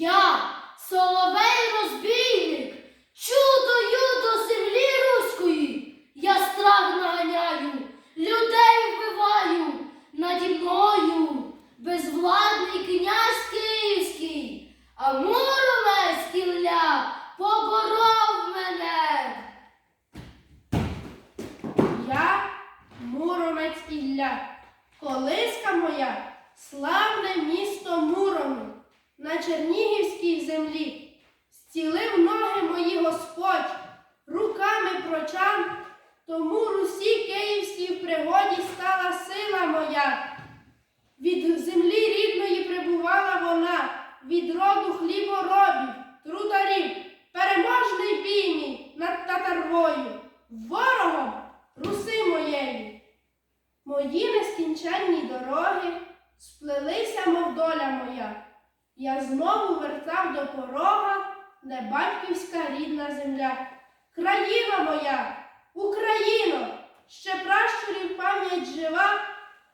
Я, соловей розбійник, чудою до землі руської, я страх наганяю, людей вбиваю наді мною, безвладний князь київський, а муромець кілля поборов мене. Я, муромець Ілля, колиска моя, слава на Чернігівській землі, зцілив ноги мої Господь, руками прочан, тому Русі Київській в пригоді стала сила моя. Від землі рідної прибувала вона, від роду хліборобів, трударів, переможний бійні над татарвою, ворогом руси моєї. Мої нескінченні дороги сплелися, мов доля моя. Я знову вертав до порога, де батьківська рідна земля. Країна моя, Україно, ще пращурів пам'ять жива,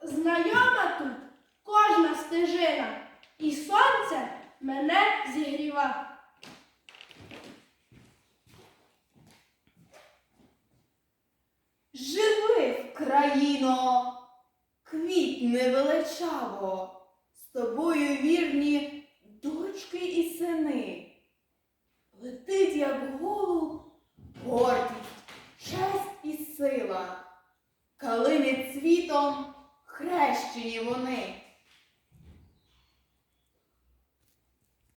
знайома тут кожна стежина, і сонце мене зігріва. Живи, країно, квітне величаво, з тобою Летить, як голуб, гордість, честь і сила. Калини цвітом хрещені вони.